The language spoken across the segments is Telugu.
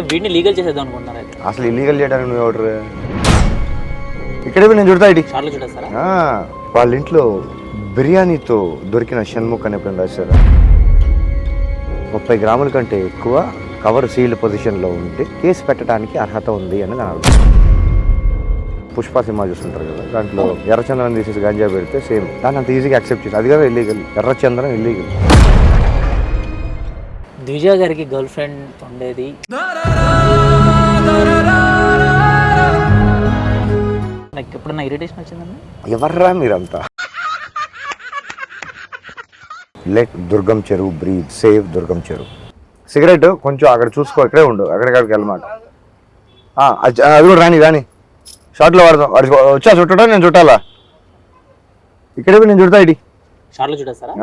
అంటే వీడిని లీగల్ చేసేద్దాం అనుకుంటున్నారు అయితే. అసలు ఇల్లీగల్ చేయడానికి నువ్వు ఎవరు? ఇక్కడే పోయి నేను చుడతా ఇటు. షార్ట్లో చూడేస్తారా? ఆ, వాళ్ళ ఇంట్లో బిర్యానీతో దొరికిన షణ్ముఖ్ అని ఎప్పుడైనా రాశారా. ముప్పై గ్రాముల కంటే ఎక్కువ కవర్ సీల్డ్ పొజిషన్లో ఉంటే కేసు పెట్టడానికి అర్హత ఉంది అని దాని అర్థం పుష్ప సినిమా చూస్తుంటారు కదా దాంట్లో ఎర్రచందనం తీసేసి గంజా పెడితే సేమ్. దాన్ని అంత ఈజీగా యాక్సెప్ట్ చేసి అది కదా ఇల్లీగల్ ఎర్రచందనం ఇల్లీగల్ ద్విజ గారికి గర్ల్ ఫ్రెండ్ ఉండేది ఎప్పుడన్నా ఇరిటేషన్ వచ్చిందండి? ఎవర్రా మీరంతా? లెట్ దుర్గం చెరువు బ్రీద్ సేవ్ దుర్గం చెరువు. సిగరెట్ కొంచెం అక్కడ చూసుకో ఇక్కడే ఉండు అక్కడికి వెళ్ళమాట. అది కూడా రాని రాని. షార్ట్లో వాడదాం. వాడి వచ్చా చుట్టడా? నేను చుట్టాలా? ఇక్కడే నేను చుడతా ఇటీ షార్ట్లో చూడేస్తారా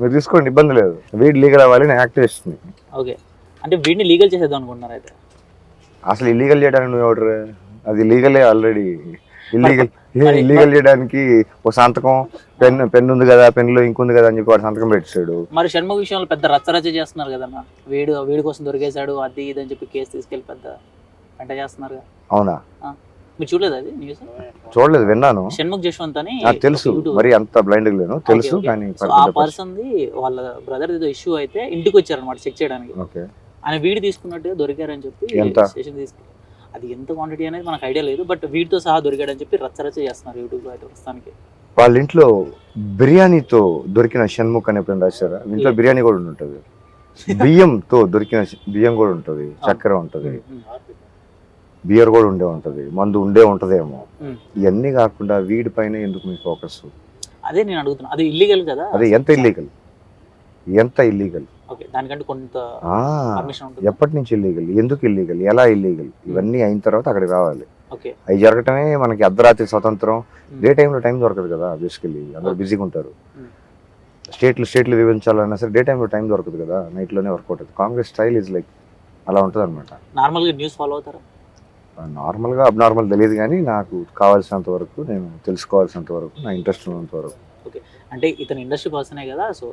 మీరు తీసుకోండి ఇబ్బంది లేదు. వీడి లీగల్ అవ్వాలి నేను యాక్టివిస్ట్ని ఓకే. అంటే వీడిని లీగల్ చేసేద్దాం అనుకుంటున్నారు అయితే? అసలు ఇల్లీగల్ చేయడానికి నువ్వు ఎవడు అది లీగలే ఆల్రెడీ ఇల్లీగల్ చేయడానికి ఒక సంతకం పెన్ పెన్ ఉంది కదా పెన్లో ఇంక్ ఉంది కదా అని చెప్పి వాడు సంతకం పెట్టాడు మరి షణ్ముఖ విషయంలో పెద్ద రచ్చరచ్చ చేస్తున్నారు కదన్న వీడు వీడి కోసం దొరికేశాడు అది ఇది అని చెప్పి కేసు తీసుకెళ్ళి పెద్ద వెంట చేస్తున్నారు అవునా? మీరు చూడలేదు అది న్యూస్? చూడలేదు విన్నాను. షణ్ముఖ్ జశ్వంత్ అని నాకు తెలుసు. మరి అంత బ్లైండ్ లేను. తెలుసు. కానీ ఆ పర్సన్ ది వాళ్ళ బ్రదర్ ఏదో ఇష్యూ అయితే ఇంటికి వచ్చారనమాట చెక్ చేయడానికి. ఓకే. ఆయన వీడి తీసుకున్నట్టుగా దొరికారని చెప్పి ఎంత? స్టేషన్ తీసుకు అది ఎంత క్వాంటిటీ అనేది మనకు ఐడియా లేదు బట్ వీటితో సహా దొరికాడని చెప్పి రచ్చరచ్చ చేస్తున్నారు యూట్యూబ్లో అయితే ప్రస్తుతానికి. వాళ్ళ ఇంట్లో బిర్యానీతో దొరికిన షణ్ముఖ్ అని ఎప్పుడైనా రాశారా? ఇంట్లో. బిర్యానీ కూడా ఉంటుంది బియ్యంతో దొరికిన బియ్యం కూడా ఉంటుంది చక్కెర ఉంటుంది బియర్ కూడా ఉండే ఉంటుంది మందు ఉండే ఉంటదేమో. ఇవన్నీ కాకుండా వీడి పైన ఎందుకు మీ ఫోకస్ అదే నేను అడుగుతున్నా. అది ఇల్లీగల్ కదా? అది ఎంత ఇల్లీగల్ ఎంత ఇల్లీగల్ ఎప్పటి నుంచి ఇల్లీగల్ ఎందుకు ఇల్లీగల్ ఎలా ఇల్లీగల్ ఇవన్నీ అయిన తర్వాత అక్కడికి రావాలి. అవి జరగటమే మనకి అర్ధరాత్రి స్వతంత్రం. Hmm. డే టైంలో టైం దొరకదు కదా బేసికలీ అందరూ బిజీగా ఉంటారు Hmm. స్టేట్లు స్టేట్లు విభజించాలన్నా సరే డే టైంలో టైం దొరకదు కదా నైట్లోనే వర్కౌట్ అవుతుంది. కాంగ్రెస్ స్టైల్ ఇస్ లైక్ అలా ఉంటుంది అనమాట నార్మల్గా న్యూస్ ఫాలో అవుతారా? నార్మల్గా అబ్నార్మల్ తెలియదు కానీ నాకు కావాల్సినంత వరకు నేను తెలుసుకోవాల్సినంత వరకు నా ఇంట్రెస్ట్ ఉన్నంత వరకు. అంటే ఇతను ఇండస్ట్రీ పర్సనే కదా సో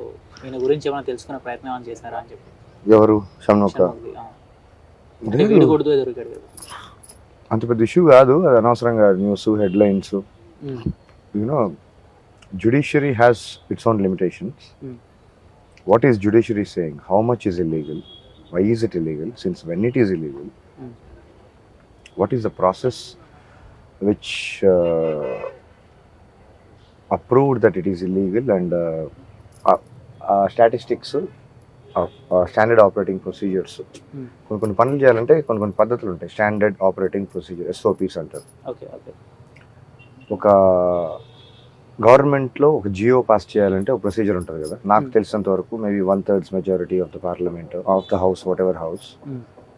ఈయన గురించి ఏమైనా తెలుసుకునే ప్రయత్నం ఏమైనా చేశారా అని చెప్పి. ఎవరు? అంత పెద్ద ఇష్యూ కాదు అది అనవసరంగా news headlines. You know judiciary has its own limitation what is judiciary saying how much is illegal why is it illegal since when it is illegal what is the process which approved that it is illegal and uh, uh, uh, statistics uh, uh, standard operating procedures. కొన్ని కొన్ని పనులు చేయాలంటే కొన్ని కొన్ని పద్ధతులు ఉంటాయి స్టాండర్డ్ ఆపరేటింగ్ ప్రొసీజర్ ఎస్ఓపీస్ అంటారు ఓకే ఓకే ఒక గవర్నమెంట్లో ఒక జియో పాస్ చేయాలంటే ఒక ప్రొసీజర్ ఉంటుంది కదా నాకు. తెలిసినంత వరకు maybe one thirds majority of the parliament of the house whatever house.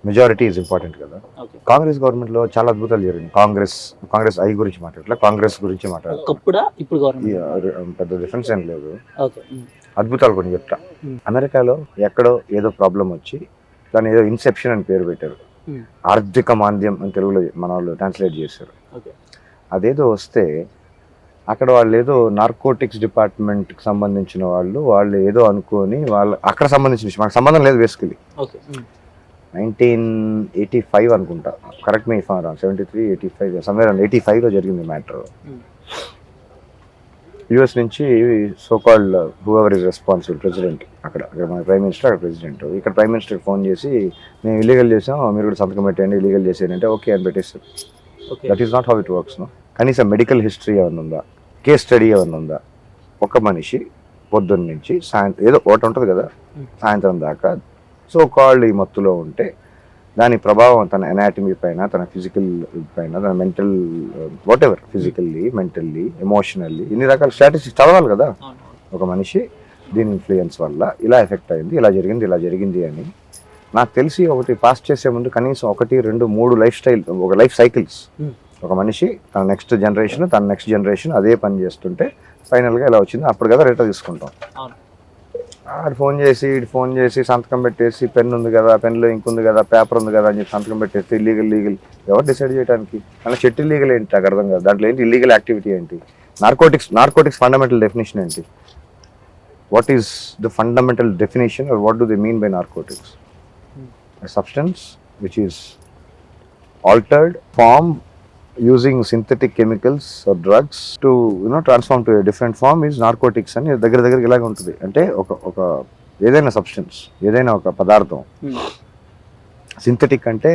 Majority is important కదా. కాంగ్రెస్ గవర్నమెంట్లో చాలా అద్భుతాలు జరిగింది కాంగ్రెస్ కాంగ్రెస్ ఐ గురించి మాట్లాడట్లా? కాంగ్రెస్ గురించి మాట్లాడాలి గవర్నమెంట్ పెద్ద డిఫరెన్స్ ఏం లేదు. ఉమ్. అద్భుతాలు కొన్ని చెప్తా. Hmm. అమెరికాలో ఎక్కడో ఏదో ప్రాబ్లం వచ్చి దాని ఏదో ఇన్సెప్షన్ అని పేరు పెట్టారు. Hmm. ఆర్థిక మాంద్యం అని తెలుగులో మన వాళ్ళు ట్రాన్స్లేట్ చేశారు. అదేదో వస్తే అక్కడ వాళ్ళు ఏదో నార్కోటిక్స్ డిపార్ట్మెంట్కి సంబంధించిన వాళ్ళు వాళ్ళు ఏదో అనుకొని వాళ్ళు అక్కడ సంబంధించిన విషయం మనకు సంబంధం లేదు basically um. Nineteen eighty five అనుకుంటా. Correct me for seventy three eighty five somewhere eighty ఫైవ్లో జరిగింది మ్యాటర్. యుఎస్ నుంచి so called whoever is responsible president అక్కడ అక్కడ మన ప్రైమ్ మినిస్టర్ అక్కడ ప్రెసిడెంట్ ఇక్కడ ప్రైమ్ మినిస్టర్ ఫోన్ చేసి మేము ఇల్లీగల్ చేసాం మీరు కూడా సంతకం పెట్టండి ఇల్లీగల్ చేసేయండి అంటే ఓకే అని పెట్టేస్తారు okay that is not how it works no కనీసం మెడికల్ హిస్టరీ ఏమైనా ఉందా? కేస్ స్టడీ ఏమైనా ఉందా? ఒక మనిషి పొద్దున్న నుంచి సాయంత్రం ఏదో ఒకటి ఉంటుంది కదా? Hmm. సాయంత్రం దాకా సో కాల్డ్ ఈ మత్తులో ఉంటే దాని ప్రభావం తన ఎనాటమీ పైన తన ఫిజికల్ పైన తన mental whatever physically mentally emotionally ఇన్ని రకాల స్టాటిస్టిక్స్ చదవాలి కదా. ఒక మనిషి దీని ఇన్ఫ్లుయెన్స్ వల్ల ఇలా ఎఫెక్ట్ అయింది ఇలా జరిగింది ఇలా జరిగింది అని నాకు తెలిసి ఒకటి పాస్ చేసే ముందు కనీసం ఒకటి రెండు మూడు లైఫ్ స్టైల్ ఒక లైఫ్ సైకిల్స్ Hmm. ఒక మనిషి తన నెక్స్ట్ జనరేషన్ తన నెక్స్ట్ జనరేషన్ అదే పని చేస్తుంటే ఫైనల్గా ఇలా వచ్చింది అప్పుడు కదా రిటర్న్ తీసుకుంటాం ఆడు ఫోన్ చేసి ఇటు ఫోన్ చేసి సంతకం పెట్టేసి పెన్ ఉంది కదా పెన్లో ఇంక్ ఉంది కదా పేపర్ ఉంది కదా అని చెప్పి సంతకం పెట్టేస్తే ఇల్లీగల్ లీగల్ ఎవరు డిసైడ్ చేయడానికి అలా చెట్టు ఇల్లీగల్ ఏంటి నాకు అర్థం కాదు. దాంట్లో ఏంటి ఇల్లీగల్ యాక్టివిటీ ఏంటి? నార్కోటిక్స్ నార్కోటిక్స్ ఫండమెంటల్ డెఫినేషన్ ఏంటి? What is the fundamental definition or what do they mean by narcotics substance which is altered form using synthetic chemicals or drugs to you know transform to a different form is narcotics అని దగ్గర దగ్గరికి ఇలాగ ఉంటుంది. అంటే ఒక ఒక ఏదైనా సబ్స్టెన్స్ ఏదైనా ఒక పదార్థం. సింథటిక్ అంటే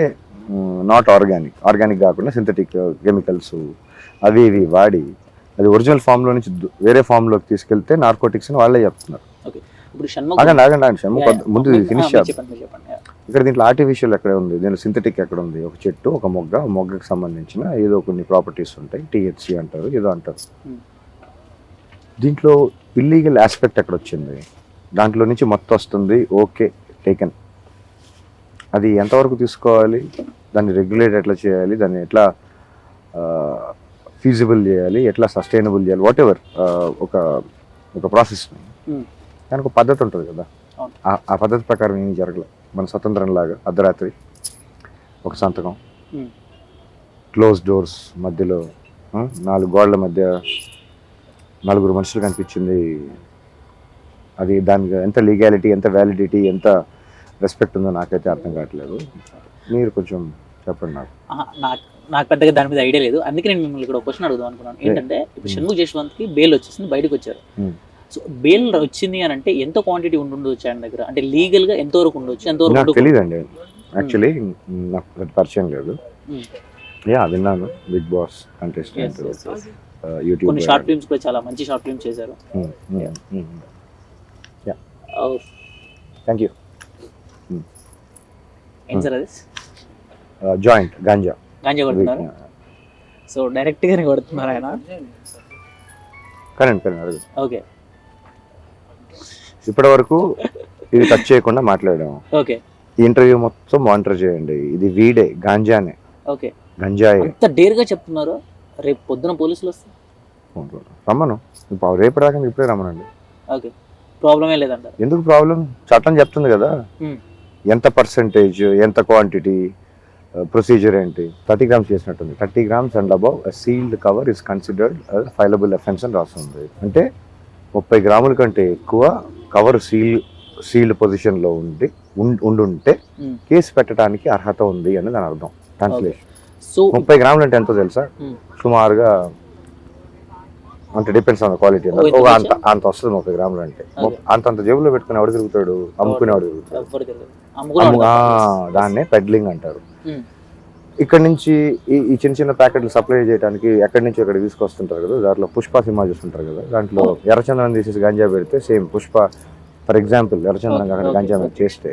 నాట్ ఆర్గానిక్ ఆర్గానిక్ కాకుండా సింథటిక్ కెమికల్స్ అవి ఇవి వాడి అది ఒరిజినల్ ఫామ్లో నుంచి వేరే ఫామ్లోకి తీసుకెళ్తే నార్కోటిక్స్ అని వాళ్ళే చెప్తున్నారు. ఆగండి ఆగండి ఆగండి. ముందు. ఫినిష్ చెప్పండి. ఇక్కడ దీంట్లో ఆర్టిఫిషియల్ ఎక్కడ ఉంది? దీంట్లో సింథటిక్ ఎక్కడ ఉంది? ఒక చెట్టు ఒక మొగ్గ మొగ్గకి సంబంధించిన ఏదో కొన్ని ప్రాపర్టీస్ ఉంటాయి. టీహెచ్సి అంటారు ఏదో అంటారు. Hmm. దీంట్లో ఇల్లీగల్ ఆస్పెక్ట్ ఎక్కడ వచ్చింది? దాంట్లో నుంచి మొత్తం వస్తుంది ఓకే టేకెన్ అది ఎంతవరకు తీసుకోవాలి? దాన్ని రెగ్యులేట్ ఎట్లా చేయాలి? దాన్ని ఎట్లా ఫీజిబుల్ చేయాలి? ఎట్లా సస్టైనబుల్ చేయాలి? వాట్ ఎవర్ ఒక ఒక ప్రాసెస్ని ఉమ్, దానికి ఒక పద్ధతి ఉంటుంది కదా. ఆ- పద్ధతి ప్రకారం ఏం జరగలేదు. మన స్వతంత్రం లాగా అర్ధరాత్రి ఒక సంతకం. క్లోజ్ డోర్స్ మధ్యలో నాలుగు గోడల మధ్య నలుగురు మనుషులు కనిపించింది. అది దానికి ఎంత లీగాలిటీ ఎంత వ్యాలిడిటీ ఎంత రెస్పెక్ట్ ఉందో నాకైతే అర్థం కావట్లేదు. మీరు కొంచెం చెప్పండి నాకు. నాకు నాకు పెద్దగా దాని మీద ఐడియా లేదు. అందుకే నేను మిమ్మల్ని ఇక్కడ ఒక క్వశ్చన్ అడుగుదాం అనుకున్నాను. ఏంటంటే ఇప్పుడు షణ్ముఖ్ జశ్వంత్కి బెయిల్ వచ్చేసింది బయటకు వచ్చారు. సో బెయిల్ వచ్చింది అని అంటే ఎంత క్వాంటిటీ ఉండుండొచ్చు ఆయన దగ్గర? అంటే లీగల్గా ఎంత వరకు ఉండొచ్చు? ఎంత వరకు నాకు ఉండకూడదు? తెలియదండి యాక్చువల్లీ నాకు పెద్ద పరిచయం లేదు. Hmm. యా విన్నాను. Bigg Boss contestant. యూట్యూబ్ కొన్ని షార్ట్ ఫిల్మ్స్ కూడా చాలా మంచి షార్ట్ ఫిల్మ్స్ చేశారు. థ్యాంక్ యూ ఏం సార్ అది? జాయింట్ గాంజా గాంజా కొడుతున్నారు? సో డైరెక్ట్ గానే కొడుతున్నారు ఆయన? కరెంట్ కరెంట్ ఓకే ఇప్పటి వరకు ఇది టచ్ చేయకుండా మాట్లాడాము. ఓకే. ఈ ఇంటర్వ్యూ మొత్తం మానిటర్ చేయండి. ఇది వీడే గాంజానే. ఓకే. గంజాయే. అంత డేర్గా చెప్తున్నారు. రేపు పొద్దున పోలీసులు వస్తే? రమ్మను. ఇప్పుడు రేపు రాక ఇప్పుడే రమ్మనండి. ఓకే. ప్రాబ్లమే లేదంటారు. ఎందుకు ప్రాబ్లం చట్టం చెప్తుంది కదా. ఎంత పర్సంటేజ్ ఎంత క్వాంటిటీ ప్రొసీజర్ ఏంటి? Thirty grams చేసినట్టుంది. Thirty grams and above sealed cover is considered fileable offence అని రాస్తుంది. అంటే ముప్పై గ్రాముల కంటే ఎక్కువ కవర్ సీల్ సీల్డ్ పొజిషన్లో ఉండి ఉం- ఉండుంటే. కేసు పెట్టడానికి అర్హత ఉంది అని దాని అర్థం. ట్రాన్స్లేషన్ సో ముప్పై గ్రాములు అంటే ఎంతో తెలుసా. సుమారుగా అంటే డిపెండ్స్ ఆన్ క్వాలిటీ ఒక అంత అంత వస్తుంది ముప్పై గ్రాములు అంటే. అంత అంత జేబులో పెట్టుకుని ఎవడు తిరుగుతాడు? అమ్ముకునేవాడు తిరుగుతాడు. దాన్నే పెడ్లింగ్ అంటారు. ఇక్కడ నుంచి ఈ ఈ చిన్న చిన్న ప్యాకెట్లు సప్లై చేయడానికి ఎక్కడి నుంచి ఎక్కడ తీసుకొస్తుంటారు కదా దాంట్లో పుష్ప సినిమా చూస్తుంటారు కదా దాంట్లో ఎర్రచందనం తీసేసి గంజా పెడితే సేమ్ పుష్ప ఫర్ ఎగ్జాంపుల్ ఎర్రచందనం కాకుండా గంజా. చేస్తే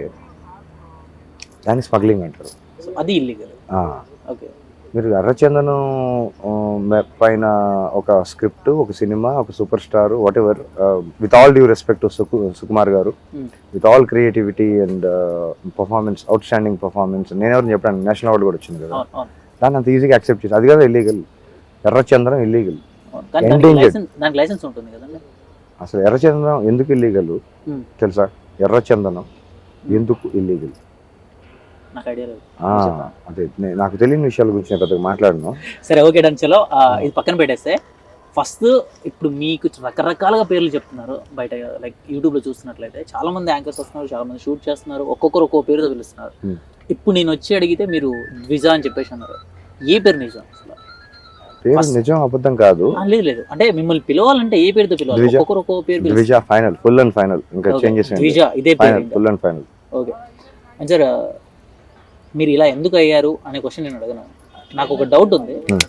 దాన్ని స్మగ్లింగ్ అంటారు. అది ఇల్లీగల్ ఆ, ఓకే. మీరు ఎర్రచందనం పైన ఒక స్క్రిప్ట్ ఒక సినిమా ఒక superstar whatever with all due respect Suku Sukumar garu Hmm. With all creativity and performance outstanding performance నేను ఎవరిని చెప్పాను నేషనల్ అవార్డు కూడా వచ్చింది కదా. దాన్ని అంత ఈజీగా యాక్సెప్ట్ చేసి అది కదా ఇల్లీగల్ ఎర్రచందనం ఇల్లీగల్ అసలు ఎర్రచందనం ఎందుకు ఇల్లీగల్ Hmm. తెలుసా? ఎర్రచందనం ఎందుకు ఇల్లీగల్ నాకు ఐడియా లేదు. నే- నాకు తెలియని విషయాల గురించి నేను పెద్దగా మాట్లాడను. సరే ఓకే డన్ చలో. ఆ, ఇది పక్కన పెట్టేస్తే ఫస్ట్ ఇప్పుడు మీకు రకరకాలుగా పేర్లు చెప్తున్నారు బయట లైక్ యూట్యూబ్లో చూస్తున్నట్లయితే. చాలా మంది యాంకర్స్ వస్తున్నారు చాలా మంది షూట్ చేస్తున్నారు ఒక్కొక్కరు ఒక్కో పేరుతో పిలుస్తున్నారు. Hmm. ఇప్పుడు నేను వచ్చి అడిగితే మీరు ద్విజ అని చెప్పేసి అన్నారు. ఏ పేరు నిజం పేరు నిజం అబద్ధం కాదు. లేదు లేదు. అంటే మిమ్మల్ని పిలవాలంటే ఏ పేరుతో పిలవాలి. ఒక్కొక్కరు ఒక్కో పేరు Dwija final full and final ఇంకా Okay, చేంజెస్ ద్విజ ఇదే final full and final okay sir మీరు ఇలా ఎందుకు అయ్యారు అనే క్వశ్చన్ నేను అడగను. నాకు ఒక డౌట్ ఉంది. Hmm.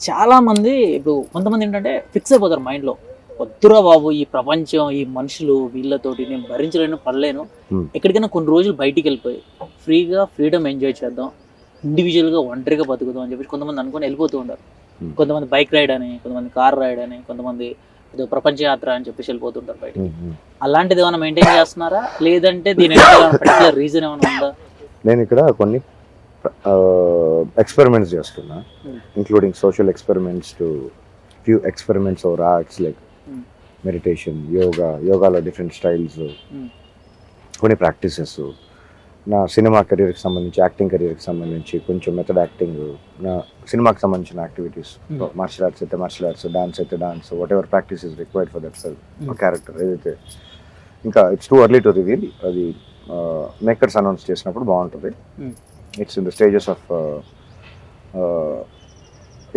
చాలా మంది ఇప్పుడు కొంతమంది ఏంటంటే ఫిక్స్ అయిపోతారు మైండ్లో వద్దురా బాబు ఈ ప్రపంచం ఈ మనుషులు వీళ్ళతోటి నేను భరించలేను పడలేను. Hmm. ఎక్కడికైనా కొన్ని రోజులు బయటికి వెళ్ళిపోయి ఫ్రీగా ఫ్రీడమ్ ఎంజాయ్ చేద్దాం. ఇండివిజువల్గా ఒంటరిగా బతుకుదాం అని చెప్పేసి కొంతమంది అనుకొని వెళ్ళిపోతూ ఉంటారు. Hmm. కొంతమంది బైక్ రైడ్ అని కొంతమంది కార్ రైడ్ అని కొంతమంది ఏదో ప్రపంచ యాత్ర అని చెప్పేసి వెళ్ళిపోతుంటారు బయట అలాంటిది ఏమైనా మెయింటైన్ చేస్తున్నారా? లేదంటే దీని పర్టికులర్ రీజన్ ఏమైనా ఉందా? నేను ఇక్కడ కొన్ని ఎక్స్పెరిమెంట్స్ చేస్తున్నా. Including social experiments to few experiments over arts like. Meditation yoga యోగాలో డిఫరెంట్ స్టైల్స్. కొన్ని ప్రాక్టీసెస్ నా సినిమా కెరీర్కి సంబంధించి యాక్టింగ్ కెరీర్కి సంబంధించి కొంచెం మెథడ్ యాక్టింగ్ నా సినిమాకి సంబంధించిన యాక్టివిటీస్. మార్షల్ ఆర్ట్స్ అయితే మార్షల్ ఆర్ట్స్ డాన్స్ అయితే dance whatever practice is required for that Hmm. Character ఏదైతే ఇంకా it's too early to reveal అది మేకర్స్ అనౌన్స్ చేసినప్పుడు బాగుంటుంది. It's in the stages of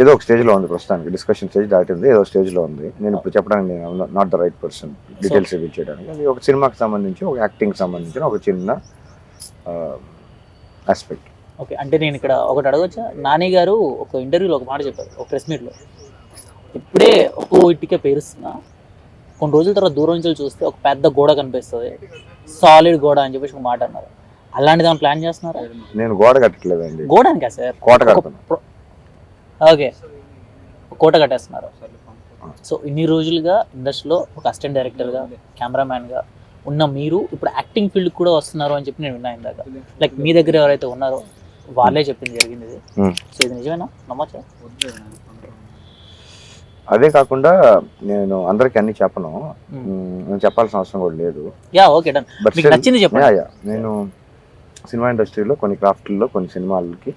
ఏదో ఒక స్టేజ్లో ఉంది ప్రస్తుతానికి. డిస్కషన్ స్టేజ్ దాటింది ఏదో స్టేజ్లో ఉంది. నేను ఇప్పుడు చెప్పడానికి నేను not the right person details reveal చేయడానికి. అది ఒక సినిమాకి సంబంధించి ఒక యాక్టింగ్ సంబంధించిన ఒక చిన్న ఆస్పెక్ట్ ఓకే అంటే నేను ఇక్కడ ఒకటి అడగచ్చా? నాని గారు ఒక ఇంటర్వ్యూలో ఒక మాట చెప్పారు ఒక ప్రెస్ మీట్లో ఇప్పుడే ఒక్కో ఇటుక పేరుస్తున్నా. కొన్ని రోజుల తర్వాత దూరం నుంచి చూస్తే ఒక పెద్ద గోడ కనిపిస్తుంది. సాలిడ్ గోడ అని చెప్పేసి ఒక మాట అన్నారు. అలాంటిది ఏమైనా ప్లాన్ చేస్తున్నారా? నేను గోడ కట్టట్లేదండి గోడ అనికా సార్. కోట కడుతున్నా ఓకే. కోట కట్టేస్తున్నారు. సో ఇన్ని రోజులుగా ఇండస్ట్రీలో ఒక అసిస్టెంట్ డైరెక్టర్గా కెమెరామ్యాన్గా ఉన్న మీరు ఇప్పుడు యాక్టింగ్ ఫీల్డ్ కూడా వస్తున్నారు అని చెప్పి నేను విన్నా ఇందాక. లైక్ మీ దగ్గర ఎవరైతే ఉన్నారో వాళ్ళే చెప్పింది జరిగింది ఇది. సో ఇది నిజమేనా? నమ్మచ్చా? అదే కాకుండా నేను అందరికి అన్ని చెప్పను. నేను చెప్పాల్సిన అవసరం కూడా లేదు. Yeah okay done. బట్ మీకు నచ్చింది చెప్పండి. Yeah yeah. నేను సినిమా ఇండస్ట్రీలో కొన్ని క్రాఫ్ట్లో కొన్ని సినిమాలకి.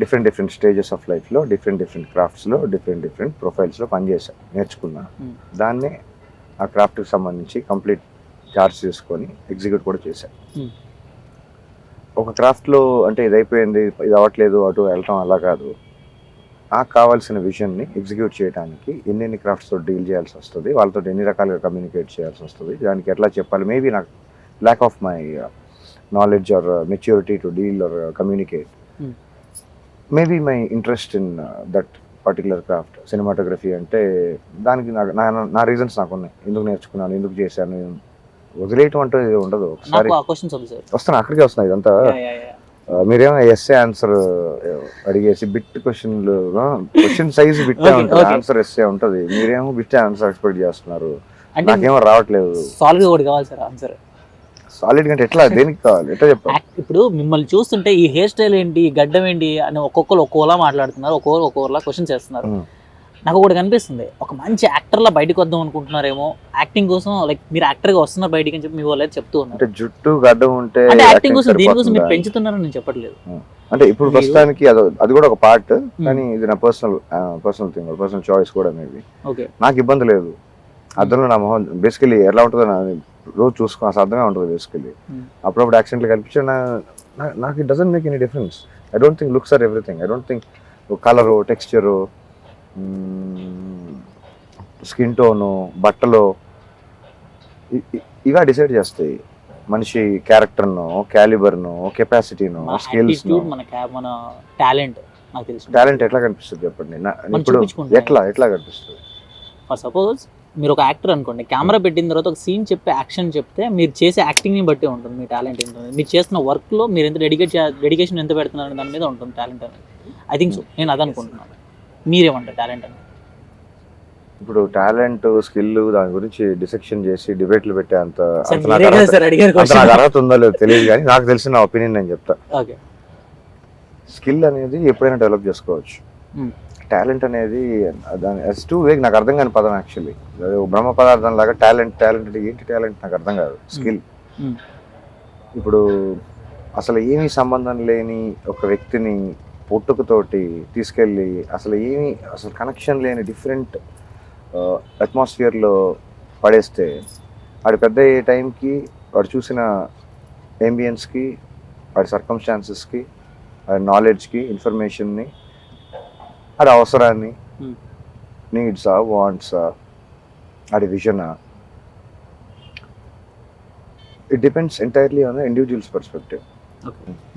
డిఫరెంట్ డిఫరెంట్ స్టేజెస్ ఆఫ్ లైఫ్లో డిఫరెంట్ డిఫరెంట్ క్రాఫ్ట్స్లో డిఫరెంట్ డిఫరెంట్ ప్రొఫైల్స్లో పనిచేశాను నేర్చుకున్నా. దాన్ని ఆ క్రాఫ్ట్కి సంబంధించి కంప్లీట్ చార్జ్ చేసుకొని ఎగ్జిక్యూట్ కూడా చేశాను. ఒక క్రాఫ్ట్లో అంటే ఇది అయిపోయింది ఇది అవ్వట్లేదు అటు వెళ్ళటం అలా కాదు. నాకు కావాల్సిన విజన్ని ఎగ్జిక్యూట్ చేయడానికి ఎన్నెన్ని క్రాఫ్ట్స్తో డీల్ చేయాల్సి వస్తుంది వాళ్ళతో ఎన్ని రకాలుగా కమ్యూనికేట్ చేయాల్సి వస్తుంది దానికి ఎట్లా చెప్పాలి? మేబీ నాకు lack of my knowledge or maturity to deal or communicate. Maybe my interest in that particular craft cinematography అంటే దానికి నాకు నా నా రీజన్స్ నాకు ఉన్నాయి. ఎందుకు నేర్చుకున్నాను? ఎందుకు చేశాను? వదిలేయటం అంటే ఉండదు. ఒకసారి ఆ వస్తాను అక్కడికే వస్తున్నాయి ఇదంతా ఆ, మీరేమో ఎస్ఏ ఆన్సర్ అడిగేసి బిట్ క్వశ్చన్లు క్వశ్చన్ సైజ్ బిట్ Okay, ఉంటుంది. ఆన్సర్ ఎస్ఏ ఉంటుంది. మీరేమో బిట్ ఆన్సర్ ఎక్స్పెక్ట్ చేస్తున్నారు. నాకేమో రావట్లేదు. సాల్వ్ ఒకటి కావాలి సార్ ఆన్సర్ సాలిడ్ అంటే ఎట్లా? దేనికి కావాలి? ఎట్లా చెప్పాలి? ఇప్పుడు మిమ్మల్ని చూస్తుంటే ఈ హెయిర్ స్టైల్ ఏంటి గడ్డం ఏంటి అని ఒక్కొక్కరు ఒక్కోలా మాట్లాడుతున్నారు ఒక్కొక్కరు ఒక్కొక్కలా క్వశ్చన్స్ చేస్తున్నారు. నాకు ఒకటి కనిపిస్తుంది. ఒక మంచి యాక్టర్లా బయటకు వద్దాం అనుకుంటున్నారేమో యాక్టింగ్ కోసం లైక్ మీరు యాక్టర్గా వస్తున్నారు బయటికి అని చెప్పి మీ వాళ్ళు చెప్తూ ఉన్నారు. అంటే జుట్టు గడ్డం ఉంటే అంటే యాక్టింగ్ కోసం దీనికోసం మీరు? పెంచుతున్నారని నేను చెప్పట్లేదు. అంటే ఇప్పుడు ప్రస్తుతానికి అది కూడా ఒక పార్ట్ కానీ ఇది నా personal personal thing personal choice కూడా మేబీ ఓకే. నాకు ఇబ్బంది లేదు. అద్దంలో నా మొహం బేసికలీ ఎలా ఉంటుందో నా రోజు చూసుకో అర్థమే ఉంటుంది బేసికలీ. అప్పుడప్పుడు యాక్సిడెంట్లు కనిపించే నాకు it doesn't make any difference I don't think looks or everything I don't think colour texture skin tone బట్టలు ఇవా డిసైడ్ చేస్తాయి. మనిషి క్యారెక్టర్ను క్యాలిబర్ను కెపాసిటీను స్కిల్స్ మన టాలెంట్ నాకు తెలుసు. టాలెంట్ ఎట్లా కనిపిస్తుంది చెప్పండి? ఇప్పుడు. ఎట్లా ఎట్లా కనిపిస్తుంది? ఫర్ సపోజ్ మీరు ఒక యాక్టర్ అనుకోండి కెమెరా పెట్టిన తర్వాత ఒక సీన్ చెప్తే యాక్షన్ చెప్తే మీరు చేసే యాక్టింగ్ని బట్టి ఉంటుంది మీ టాలెంట్ ఎంత మీరు చేస్తున్న వర్క్లో మీరు ఎంత డెడికేట్ డెడికేషన్ ఎంత పెడుతున్నారు దాని మీద ఉంటుంది టాలెంట్ అనేది. I think so. నేను అది అనుకుంటున్నాను మీరేమంటారు టాలెంట్ అని? ఇప్పుడు టాలెంట్ స్కిల్ దాని గురించి డిసెక్షన్ చేసి డిబేట్లు పెట్టే అంత నాకు అర్హత- ఉందో లేదో తెలియదు కానీ నాకు తెలిసిన ఒపీనియన్ నేను చెప్తా. ఓకే. స్కిల్ అనేది ఎప్పుడైనా డెవలప్ చేసుకోవచ్చు. Hmm. టాలెంట్ అనేది దాని టూ వేగ్ నాకు అర్థం కాని పదం యాక్చువల్లీ బ్రహ్మ పదార్థం లాగా టాలెంట్ టాలెంట్ అంటే ఏంటి టాలెంట్ నాకు అర్థం కాదు. Skill Hmm. ఇప్పుడు అసలు ఏమీ సంబంధం లేని ఒక వ్యక్తిని పుట్టుకతోటి తీసుకెళ్ళి అసలు ఏమీ అసలు కనెక్షన్ లేని డిఫరెంట్ అట్మాస్ఫియర్లో పడేస్తే వాడు పెద్ద అయ్యే టైంకి వాడు చూసిన ఎంబియన్స్కి వాడి సర్కమ్స్టాన్సెస్కి వాడి నాలెడ్జ్కి ఇన్ఫర్మేషన్ని వాడి అవసరాన్ని. నీడ్సా వాంట్సా వాడి విజనా it depends entirely on individual's perspective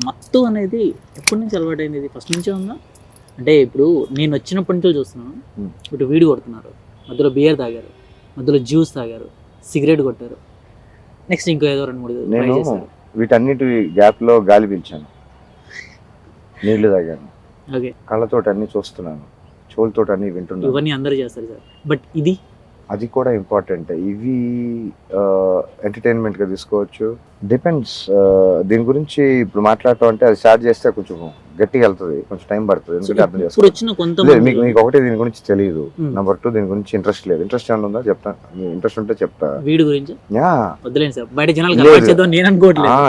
మత్తు అనేది ఎప్పటి నుంచి అలవాటైంది ఇది? ఫస్ట్ నుంచే ఉందా? అంటే ఇప్పుడు నేను వచ్చినప్పటి నుంచి చూస్తున్నాను. Hmm. ఇప్పుడు వీడి కొడుతున్నారు. మధ్యలో బియర్ తాగారు. మధ్యలో జ్యూస్ తాగారు. సిగరెట్ కొట్టారు. నెక్స్ట్ ఇంకో ఏదో రెండు మూడు నేను వీటన్నిటి గ్యాప్లో గాలి పీల్చాను. నీళ్ళు తాగాను. ఓకే కళ్ళతోటి అన్ని చూస్తున్నాను. చెవులతోటి అన్ని వింటున్నాను. ఇవన్నీ అందరూ చేస్తారు సార్. బట్ ఇది అది కూడా ఇంపార్టెంట్. ఇవి ఎంటర్టైన్మెంట్గా తీసుకోవచ్చు. డిపెండ్స్ దీని గురించి ఇప్పుడు మాట్లాడటం అంటే అది స్టార్ట్ చేస్తే కొంచెం గట్టిగా వెళ్తుంది. కొంచెం టైం పడుతుంది. ఎందుకంటే అర్థం మీకు మీకు ఒకటి దీని గురించి తెలియదు. నెంబర్ టూ దీని గురించి ఇంట్రెస్ట్ లేదు. ఇంట్రెస్ట్ ఏమైనా ఉందా? చెప్తా. ఇంట్రెస్ట్ ఉంటే చెప్తా. వీడి గురించి?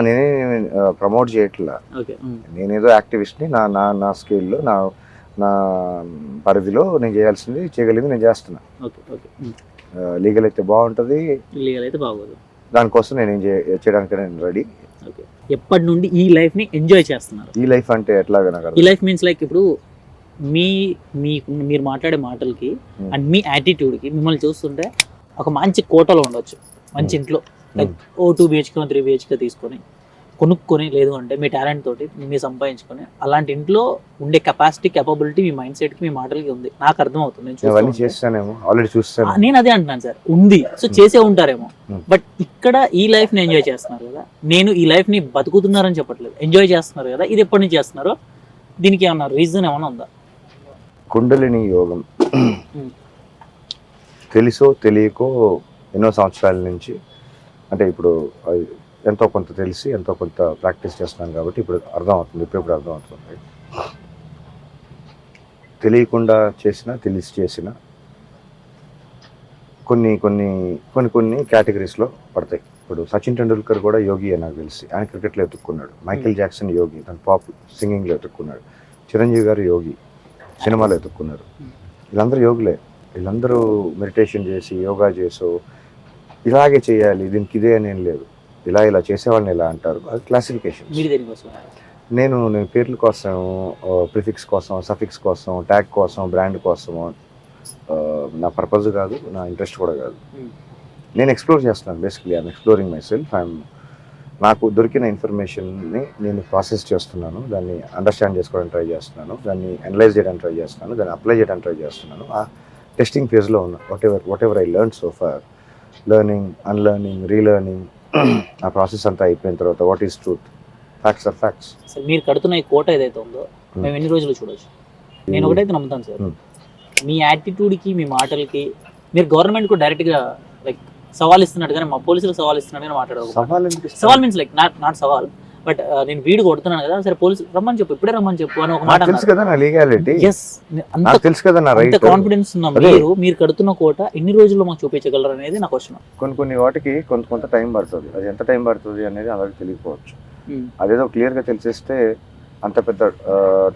నేను ప్రమోట్ చేయట్లా. నేనేదో యాక్టివిస్ట్ని నా నా నా స్కేల్లో నా నా పరిధిలో నేను చేయాల్సింది చేయగలిగింది నేను చేస్తున్నా. లీగల్ అయితే బాగుంటుంది. లీగల్ అయితే బాగోదు. దానికోసం నేను ఏం చేయడానికి నేను రెడీ ఓకే ఎప్పటి నుండి ఈ లైఫ్ని ఎంజాయ్ చేస్తున్నారు? ఈ లైఫ్ అంటే ఎట్లాగా నాకు ఈ లైఫ్ మీన్స్ లైక్ ఇప్పుడు మీ మీ మీరు మాట్లాడే మాటలకి Hmm. అండ్ మీ attitude కి మిమ్మల్ని చూస్తుంటే ఒక మంచి కోటలో ఉండొచ్చు. మంచి Hmm. ఇంట్లో. లైక్ ఓ టూ బిహెచ్కే త్రీ బిహెచ్కే తీసుకొని కొనుక్కొని లేదు అంటే మీ టాలెంట్ తోటి మీరు సంపాదించుకొని అలాంటి ఇంట్లో ఉండే కెపాసిటీ కెపబిలిటీ మీ మైండ్ సెట్కి మీ మాటలకి ఉంది. నాకు అర్థం అవుతుంది. చేస్తానేమో. ఆల్రెడీ చూస్తాను. నేను అదే అంటున్నాను సార్. ఉంది. సో చేసే ఉంటారేమో. Hmm. బట్ ఇక్కడ ఈ లైఫ్ని ఎంజాయ్ చేస్తున్నారు కదా. నేను ఈ లైఫ్ని బతుకుతున్నారని చెప్పట్లేదు. ఎంజాయ్ చేస్తున్నారు కదా. ఇది ఎప్పటి నుంచి చేస్తున్నారు? దీనికి ఏమన్నా రీజన్ ఏమైనా ఉందా? కుండలిని యోగం. తెలుసో తెలియకో ఎన్నో సంవత్సరాల నుంచి అంటే ఇప్పుడు ఎంతో కొంత తెలిసి ఎంతో కొంత ప్రాక్టీస్ చేస్తున్నాను కాబట్టి ఇప్పుడు అర్థం అవుతుంది ఇప్పుడు ఇప్పుడు అర్థం అవుతుంది. తెలియకుండా చేసిన తెలిసి చేసిన కొన్ని కొన్ని కొన్ని కొన్ని కేటగిరీస్లో పడతాయి. ఇప్పుడు సచిన్ టెండూల్కర్ కూడా యోగి అని నాకు తెలిసి. ఆయన క్రికెట్లో ఎత్తుక్కున్నాడు. మైకేల్ జాక్సన్ యోగి. తన పాప్ సింగింగ్లో ఎత్తుక్కున్నాడు. చిరంజీవి గారు యోగి. సినిమాలో ఎత్తుక్కున్నారు. వీళ్ళందరూ యోగులే. వీళ్ళందరూ మెడిటేషన్ చేసి యోగా చేసో ఇలాగే చేయాలి. దీనికి ఇదే అని ఏం లేదు. ఇలా ఇలా చేసేవాళ్ళని ఇలా అంటారు. అది క్లాసిఫికేషన్ నేను నేను పేర్ల కోసం ప్రిఫిక్స్ కోసం సఫిక్స్ కోసం ట్యాగ్ కోసం బ్రాండ్ కోసం నా పర్పస్ కాదు నా ఇంట్రెస్ట్ కూడా కాదు. Hmm. నేను ఎక్స్ప్లోర్ చేస్తున్నాను basically I'm exploring myself I'm నాకు దొరికిన ఇన్ఫర్మేషన్ని నేను ప్రాసెస్ చేస్తున్నాను దాన్ని అండర్స్టాండ్ చేసుకోవడానికి ట్రై చేస్తున్నాను దాన్ని అనలైజ్ చేయడానికి ట్రై చేస్తున్నాను దాన్ని అప్లై చేయడానికి ట్రై చేస్తున్నాను. ఆ టెస్టింగ్ ఫేజ్లో ఉన్న whatever whatever I learn so far learning unlearning relearning ఆ ప్రాసెస్ అంతా అయిపోయిన తర్వాత what is truth facts are facts sir మీరు కడుతున్న ఈ కోట ఏదైతే ఉందో మేము ఎన్ని రోజులు చూడొచ్చు? నేను ఒకటైతే నమ్ముతాను సార్. Hmm. మీ యాటిట్యూడ్కి మీ మాటలకి మీరు గవర్నమెంట్కు డైరెక్ట్గా లైక్ సవాల్ ఇస్తున్నట్టుగానే మా పోలీసులకు సవాల్ ఇస్తున్నట్టుగా మాట్లాడదు? సవాల్ మీన్స్ లైక్ నాట్ నాట్ సవాల్. బట్ నేను వీడు కొడుతున్నాను కదా సరే పోలీసు రమ్మని చెప్పు ఇప్పుడే రమ్మని చెప్పు అని ఒక మాట తెలుసు కదా నా లీగాలిటీ. ఎస్ అంత తెలుసు కదా నా అంత రైట్. కాన్ఫిడెన్స్ ఉన్న. మీరు మీరు కడుతున్న కోట ఎన్ని రోజుల్లో మాకు చూపించగలరు అనేది నా క్వశ్చన్ కొన్ని కొన్ని వాటికి కొంత కొంత టైం పడుతుంది. అది ఎంత టైం పడుతుంది అనేది అందరికి తెలియకపోవచ్చు. అదేదో క్లియర్గా తెలిసేస్తే అంత పెద్ద